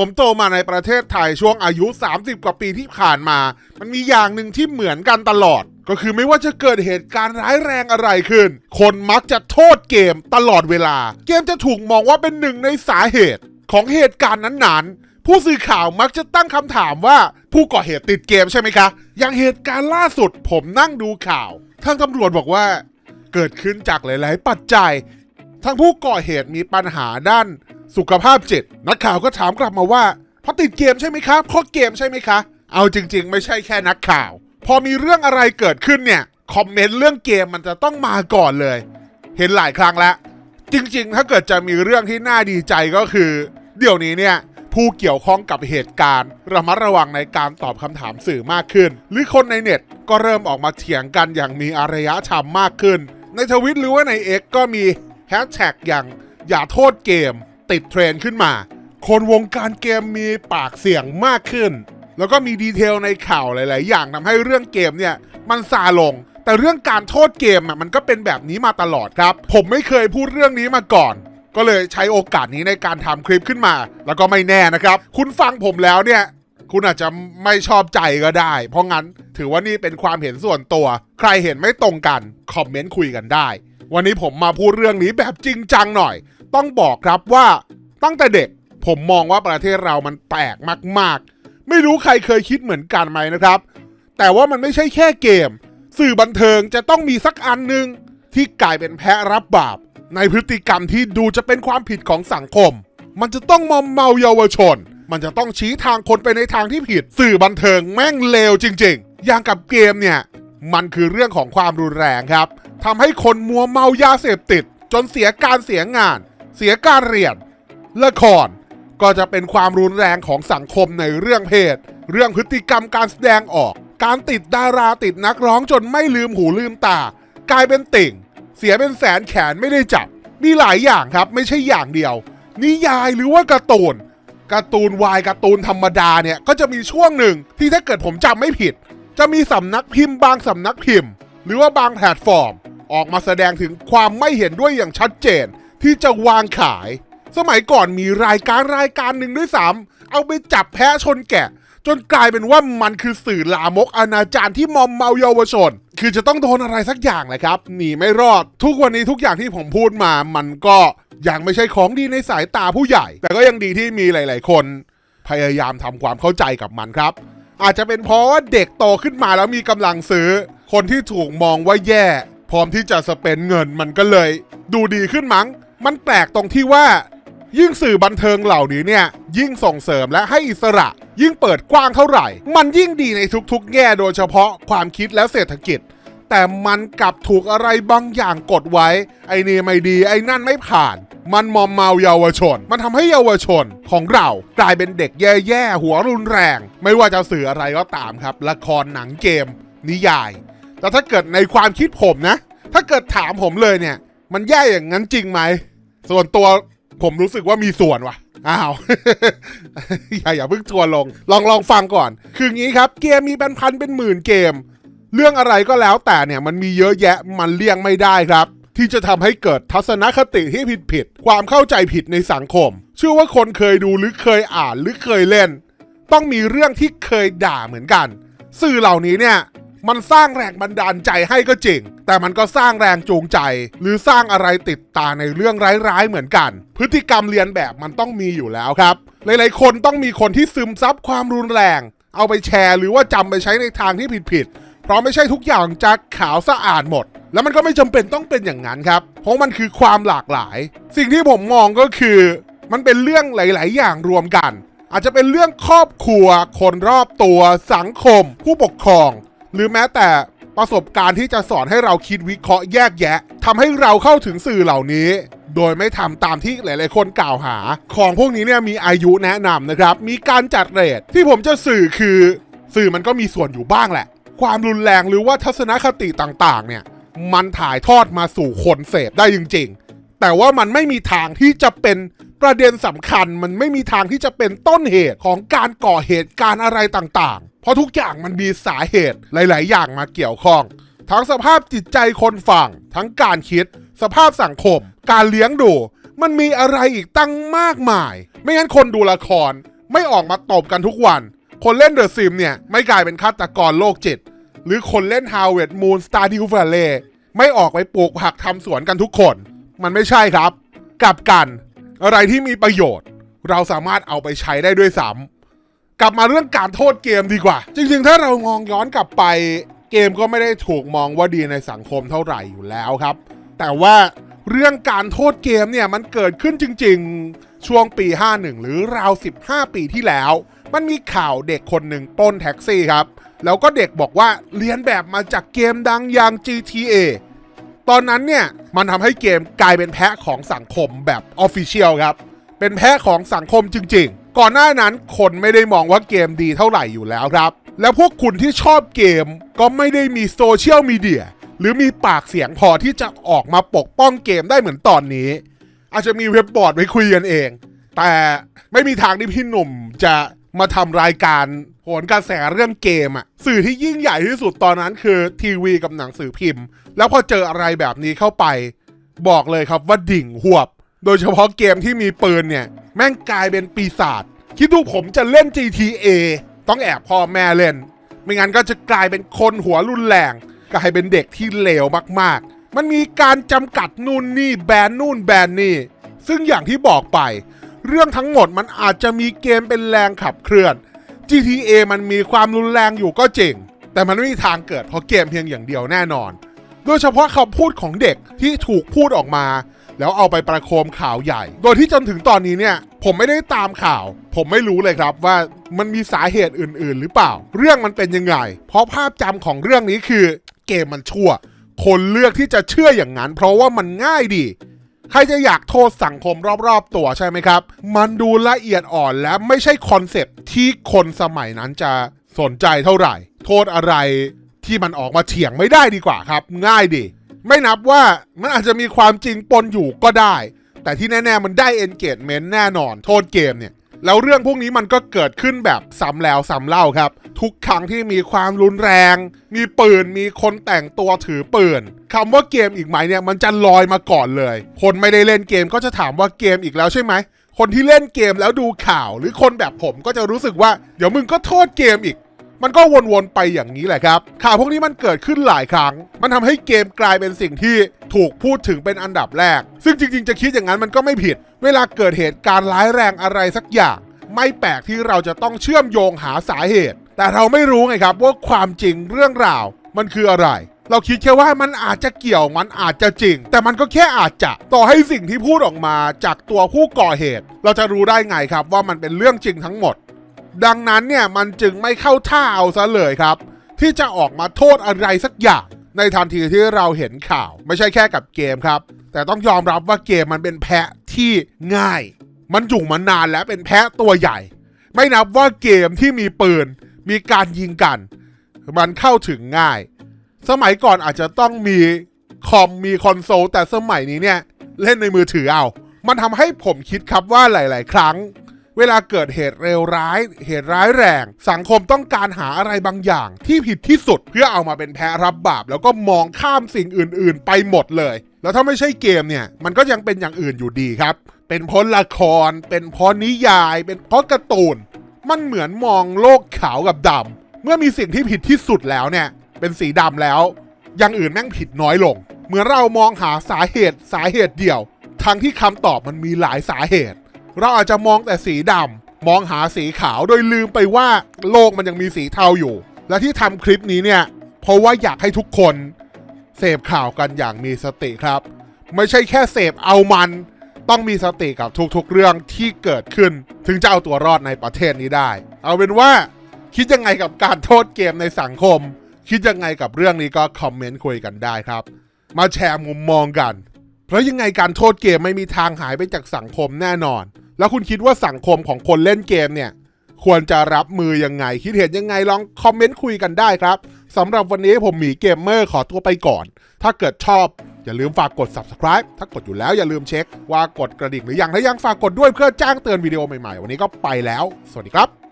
ผมโตมาในประเทศไทยช่วงอายุ 30 กว่าปีที่ผ่านมา มันมีอย่างหนึ่งที่เหมือนกันตลอด ก็คือไม่ว่าจะเกิดเหตุการณ์ร้ายแรงอะไรขึ้น คนมักจะโทษเกมตลอดเวลา เกมจะถูกมองว่าเป็นหนึ่งในสาเหตุของเหตุการณ์นั้นๆ ผู้สื่อข่าวมักจะตั้งคำถามว่าผู้ก่อเหตุติดเกมใช่ไหมคะ อย่างเหตุการณ์ล่าสุดผมนั่งดูข่าวทางตำรวจบอกว่า เกิดขึ้นจากหลาย ๆ ปัจจัย ทั้งผู้ก่อเหตุมีปัญหาด้าน สุขภาพจิตนักข่าวก็ถามกลับมาว่าเพราะติดเกมใช่ไหมครับเพราะเกมใช่ไหมคะ เอาจริง ๆ ไม่ใช่แค่นักข่าว พอมีเรื่องอะไรเกิดขึ้นเนี่ยคอมเมนต์เรื่องเกมมันจะต้องมาก่อนเลย เห็นหลายครั้งแล้ว จริง ๆ ถ้าเกิดจะมีเรื่องที่น่าดีใจก็คือ เดี๋ยวนี้เนี่ยผู้เกี่ยวข้องกับเหตุการณ์ระมัดระวังในการตอบคำถามสื่อมากขึ้น หรือคนในเน็ตก็เริ่มออกมาเถียงกันอย่างมีอารยธรรมมากขึ้น ในทวิตหรือว่าใน X ก็มีแฮชแท็กอย่างอย่าโทษเกม ติดเทรนด์ขึ้นมา คนวงการเกมมีปากเสียงมากขึ้น แล้วก็มีดีเทลในข่าวหลาย ๆ อย่างทำให้เรื่องเกมเนี่ยมันซาลง แต่เรื่องการโทษเกมอะมันก็เป็นแบบนี้มาตลอดครับ ผมไม่เคยพูดเรื่องนี้มาก่อน ก็เลยใช้โอกาสนี้ในการทำคลิปขึ้นมา แล้วก็ไม่แน่นะครับ คุณฟังผมแล้วเนี่ยคุณอาจจะไม่ชอบใจก็ได้ เพราะงั้นถือว่านี่เป็นความเห็นส่วนตัว ใครเห็นไม่ตรงกัน คอมเมนต์คุยกันได้ วันนี้ผมมาพูดเรื่องนี้แบบจริงจังหน่อย ต้องบอกครับว่าตั้งแต่เด็กผมมองว่าประเทศเรามันแปลกมาก ๆ ไม่รู้ใครเคยคิดเหมือนกันไหมนะครับ แต่ว่ามันไม่ใช่แค่เกม สื่อบันเทิงจะต้องมีสักอันหนึ่งที่กลายเป็นแพะรับบาป ในพฤติกรรมที่ดูจะเป็นความผิดของสังคม มันจะต้องมอมเมาเยาวชน มันจะต้องชี้ทางคนไปในทางที่ผิด สื่อบันเทิงแม่งเลวจริง ๆ อย่างกับเกมเนี่ย มันคือเรื่องของความรุนแรงครับทำให้คนมัวเมายาเสพติด จนเสียการเสียงาน เสียการเรียน ละครก็จะเป็นความรุนแรงของสังคมในเรื่องเพศ เรื่องพฤติกรรมการแสดงออก การติดดาราติดนักร้องจนไม่ลืมหูลืมตา กลายเป็นติ่ง เสียเป็นแสนแขนไม่ได้จับ มีหลายอย่างครับไม่ใช่อย่างเดียว นิยายหรือว่าการ์ตูนการ์ตูนวายการ์ตูนธรรมดาเนี่ยก็จะมีช่วงหนึ่งที่ถ้าเกิดผมจำไม่ผิด จะมีสำนักพิมพ์บางสำนักพิมพ์ หรือว่าบางแพลตฟอร์ม ออกมาแสดงถึงความไม่เห็นด้วยอย่างชัดเจน ที่จะวางขาย สมัยก่อนมีรายการรายการหนึ่งด้วยซ้ำเอาไปจับแพะชนแกะ จนกลายเป็นว่ามันคือสื่อลามกอนาจารที่มอมเมาเยาวชน คือจะต้องโดนอะไรสักอย่างแหละครับหนีไม่รอด ทุกวันนี้ทุกอย่างที่ผมพูดมา มันก็ยังไม่ใช่ของดีในสายตาผู้ใหญ่ แต่ก็ยังดีที่มีหลาย ๆ คน พยายามทำความเข้าใจกับมันครับ อาจจะเป็นเพราะว่าเด็กโตขึ้นมาแล้วมีกำลังซื้อ คนที่ถูกมองว่าแย่ พร้อมที่จะสเปนเงินมันก็เลย ดูดีขึ้นมั้ง มันแปลกตรงที่ว่า ยิ่งสื่อบันเทิงเหล่านี้เนี่ย ยิ่งส่งเสริมและให้อิสระ ยิ่งเปิดกว้างเท่าไหร่ มันยิ่งดีในทุกๆ แง่โดยเฉพาะความคิดและเศรษฐกิจ แต่มันกลับถูกอะไรบางอย่างกดไว้ ไอ้นี่ไม่ดีไอ้นั่นไม่ผ่าน มันมอมเมาเยาวชน มันทำให้เยาวชนของเรากลายเป็นเด็กแย่ๆหัวรุนแรง ไม่ว่าจะสื่ออะไรก็ตามครับ ละครหนังเกม นิยายแต่ถ้าเกิดในความคิดผมนะ ถ้าเกิดถามผมเลยเนี่ย มันแย่อย่างนั้นจริงไหม ส่วนตัวผมรู้สึกว่ามีส่วนว่ะ อ้าว อย่าอย่าเพิ่งทัวร์ลง ลองลองฟังก่อน คืองี้ครับ เกมมีเป็นพันเป็นหมื่นเกม เรื่องอะไรก็แล้วแต่เนี่ยมันมีเยอะแยะมันเลี่ยงไม่ได้ครับ ที่จะทำให้เกิดทัศนคติที่ผิดผิดๆความเข้าใจผิดในสังคม เชื่อว่าคนเคยดูหรือเคยอ่านหรือเคยเล่น ต้องมีเรื่องที่เคยด่าเหมือนกัน สื่อเหล่านี้เนี่ย มันสร้างแรงบันดาลใจให้ก็จริง แต่มันก็สร้างแรงจูงใจ หรือสร้างอะไรติดตาในเรื่องร้ายๆเหมือนกัน พฤติกรรมเรียนแบบมันต้องมีอยู่แล้วครับ หลายๆ คนต้องมีคนที่ซึมซับความรุนแรง เอาไปแชร์ หรือว่าจำไปใช้ในทางที่ผิดๆเพราะไม่ใช่ทุกอย่างจะขาวสะอาดหมด แล้วมันก็ไม่จำเป็นต้องเป็นอย่างนั้นครับ เพราะมันคือความหลากหลาย สิ่งที่ผมมองก็คือ มันเป็นเรื่องหลาย ๆ อย่างรวมกันอาจจะเป็นเรื่องครอบครัว คนรอบตัว สังคม ผู้ปกครอง หรือแม้แต่ประสบการณ์ที่จะสอนให้เราคิดวิเคราะห์แยกแยะทำให้เราเข้าถึงสื่อเหล่านี้ โดยไม่ทำตามที่หลาย ๆ คนกล่าวหา ของพวกนี้เนี่ยมีอายุแนะนำนะครับ มีการจัดเรทที่ผมจะสื่อคือ สื่อมันก็มีส่วนอยู่บ้างแหละ ความรุนแรงหรือว่าทัศนคติต่าง ๆ เนี่ย มันถ่ายทอดมาสู่คนเสพได้จริง ๆ แต่ว่ามันไม่มีทางที่จะเป็นประเด็นสำคัญ มันไม่มีทางที่จะเป็นต้นเหตุของการก่อเหตุการณ์อะไรต่างๆ เพราะทุกอย่างมันมีสาเหตุหลาย ๆ อย่างมาเกี่ยวข้อง ทั้งสภาพจิตใจคนฟัง ทั้งการคิด สภาพสังคม การเลี้ยงดู มันมีอะไรอีกตั้งมากมาย ไม่งั้นคนดูละครไม่ออกมาตบกันทุกวัน คนเล่นเดอะซิมเนี่ย ไม่กลายเป็นฆาตกรโรคจิต หรือคนเล่น Harvest Moon Stardew Valley ไม่ออกไปปลูกผักทำสวนกันทุกคน มันไม่ใช่ครับ กลับกัน อะไรที่มีประโยชน์ เราสามารถเอาไปใช้ได้ด้วยซ้ำ กลับมาเรื่องการโทษเกมดีกว่า จริงๆ ถ้าเรามองย้อนกลับไป เกมก็ไม่ได้ถูกมองว่าดีในสังคมเท่าไหร่อยู่แล้วครับ แต่ว่าเรื่องการโทษเกมเนี่ยมันเกิดขึ้นจริง ๆ ช่วงปี 51 หรือราว 15 ปีที่แล้ว มันมีข่าวเด็กคนหนึ่งปล้นแท็กซี่ครับ แล้วก็เด็กบอกว่าเรียนแบบมาจากเกมดังอย่าง GTA ตอนนั้นเนี่ยมันทำให้เกมกลายเป็นแพะของสังคมแบบออฟฟิเชียลครับ เป็นแพะของสังคมจริงๆ ก่อนหน้านั้นคนไม่ได้มองว่าเกมดีเท่าไหร่อยู่แล้วครับ แล้วพวกคุณที่ชอบเกมก็ไม่ได้มีโซเชียลมีเดียหรือมีปากเสียงพอที่จะออกมาปกป้องเกมได้เหมือนตอนนี้ อาจจะมีเว็บบอร์ดไว้คุยกันเอง แต่ไม่มีทางที่พี่หนุ่มจะมาทำรายการโหนกระแสเรื่องเกมอะสื่อที่ยิ่งใหญ่ที่สุดตอนนั้นคือทีวีกับหนังสือพิมพ์ แล้วพอเจออะไรแบบนี้เข้าไป บอกเลยครับว่าดิ่งหวบ โดยเฉพาะเกมที่มีปืนเนี่ย แม่งกลายเป็นปีศาจคิดดูผมจะเล่น GTA ต้องแอบพ่อแม่เล่น ไม่งั้นก็จะกลายเป็นคนหัวรุนแรงกลายเป็นเด็กที่เลวมากๆ มันมีการจำกัดนู่นนี่แบนนู่นแบนนี่ ซึ่งอย่างที่บอกไป เรื่องทั้งหมดมันอาจจะมีเกมเป็นแรงขับเคลื่อน GTA มันมีความรุนแรงอยู่ก็จริง แต่มันไม่มีทางเกิดเพราะเกมเพียงอย่างเดียวแน่นอน โดยเฉพาะคำพูดของเด็กที่ถูกพูดออกมา แล้วเอาไปประโคมข่าวใหญ่ โดยที่จนถึงตอนนี้เนี่ย ผมไม่ได้ตามข่าว ผมไม่รู้เลยครับว่ามันมีสาเหตุอื่น ๆ หรือเปล่า เรื่องมันเป็นยังไง เพราะภาพจำของเรื่องนี้คือ เกมมันชั่ว คนเลือกที่จะเชื่ออย่างนั้น เพราะว่ามันง่ายดี ใครจะอยากโทษสังคมรอบๆ ตัวใช่ไหมครับ มันดูละเอียดอ่อนและไม่ใช่คอนเซปที่คนสมัยนั้นจะสนใจเท่าไหร่ โทษอะไรที่มันออกมาเถียงไม่ได้ดีกว่าครับ ง่ายดี ไม่นับว่ามันอาจจะมีความจริงปนอยู่ก็ได้ แต่ที่แน่ ๆ มันได้ engagement แน่นอน โทษเกมเนี่ย แล้วเรื่องพวกนี้มันก็เกิดขึ้นแบบซ้ำแล้วซ้ำเล่าครับ ทุกครั้งที่มีความรุนแรง มีปืน มีคนแต่งตัวถือปืนคำว่าเกมอีกไหมเนี่ย มันจะลอยมาก่อนเลย คนไม่ได้เล่นเกมก็จะถามว่าเกมอีกแล้วใช่ไหมคนที่เล่นเกมแล้วดูข่าว หรือคนแบบผมก็จะรู้สึกว่า เดี๋ยวมึงก็โทษเกมอีก มันก็วนๆไปอย่างนี้แหละครับข่าวพวกนี้มันเกิดขึ้นหลายครั้ง มันทำให้เกมกลายเป็นสิ่งที่ถูกพูดถึงเป็นอันดับแรก ซึ่งจริง ๆ จะคิดอย่างนั้นมันก็ไม่ผิด เวลาเกิดเหตุการณ์ร้ายแรงอะไรสักอย่าง ไม่แปลกที่เราจะต้องเชื่อมโยงหาสาเหตุ แต่เราไม่รู้ไงครับว่าความจริงเรื่องราว มันคืออะไร เราคิดแค่ว่ามันอาจจะเกี่ยวมันอาจจะจริง แต่มันก็แค่อาจจะต่อให้สิ่งที่พูดออกมาจากตัวผู้ก่อเหตุ เราจะรู้ได้ไงครับว่ามันเป็นเรื่องจริงทั้งหมด ดังนั้นเนี่ยมันจึงไม่เข้าท่าเอาซะเลยครับ ที่จะออกมาโทษอะไรสักอย่าง ในทันทีที่เราเห็นข่าว ไม่ใช่แค่กับเกมครับ แต่ต้องยอมรับว่าเกมมันเป็นแพะที่ง่าย มันอยู่มานานแล้วเป็นแพะตัวใหญ่ ไม่นับว่าเกมที่มีปืน มีการยิงกัน มันเข้าถึงง่าย สมัยก่อนอาจจะต้องมีคอมมีคอนโซลแต่สมัยนี้เนี่ยเล่นในมือถือเอา มันทำให้ผมคิดครับว่าหลาย ๆ ครั้ง เวลาเกิดเหตุเลวร้าย เหตุร้ายแรง สังคมต้องการหาอะไรบางอย่าง ที่ผิดที่สุดเพื่อเอามาเป็นแพ้รับบาป แล้วก็มองข้ามสิ่งอื่น ๆ ไปหมดเลย แล้วถ้าไม่ใช่เกมเนี่ย มันก็ยังเป็นอย่างอื่นอยู่ดีครับ เป็นเพราะละคร เป็นเพราะนิยาย เป็นเพราะการ์ตูน มันเหมือนมองโลกขาวกับดำเมื่อมีสิ่งที่ผิดที่สุดแล้วเนี่ย เป็นสีดำแล้ว อย่างอื่นแม่งผิดน้อยลง เหมือนเรามองหาสาเหตุสาเหตุเดียว ทั้งที่คำตอบมันมีหลายสาเหตุ เราอาจจะมองแต่สีดำมองหาสีขาวโดยลืมไปว่าโลกมันยังมีสีเทาอยู่ และที่ทำคลิปนี้เนี่ยเพราะว่าอยากให้ทุกคนเสพข่าวกันอย่างมีสติครับ ไม่ใช่แค่เสพเอามัน ต้องมีสติกับทุกๆเรื่องที่เกิดขึ้น ถึงจะเอาตัวรอดในประเทศนี้ได้ เอาเป็นว่าคิดยังไงกับการโทษเกมในสังคม คิดยังไงกับเรื่องนี้ก็คอมเมนต์คุยกันได้ครับ มาแชร์มุมมองกัน เพราะยังไงการโทษเกมไม่มีทางหายไปจากสังคมแน่นอน แล้วคุณคิดว่าสังคมของคนเล่นเกมเนี่ย ควรจะรับมือยังไง คิดเห็นยังไงลองคอมเมนต์คุยกันได้ครับสำหรับวันนี้ผมหมีเกมเมอร์ขอตัวไปก่อน ถ้าเกิดชอบอย่าลืมฝากกด subscribe ถ้ากดอยู่แล้วอย่าลืมเช็คว่ากดกระดิ่งหรือยังถ้ายังฝากกดด้วยเพื่อแจ้งเตือนวิดีโอใหม่ๆ วันนี้ก็ไปแล้ว สวัสดีครับ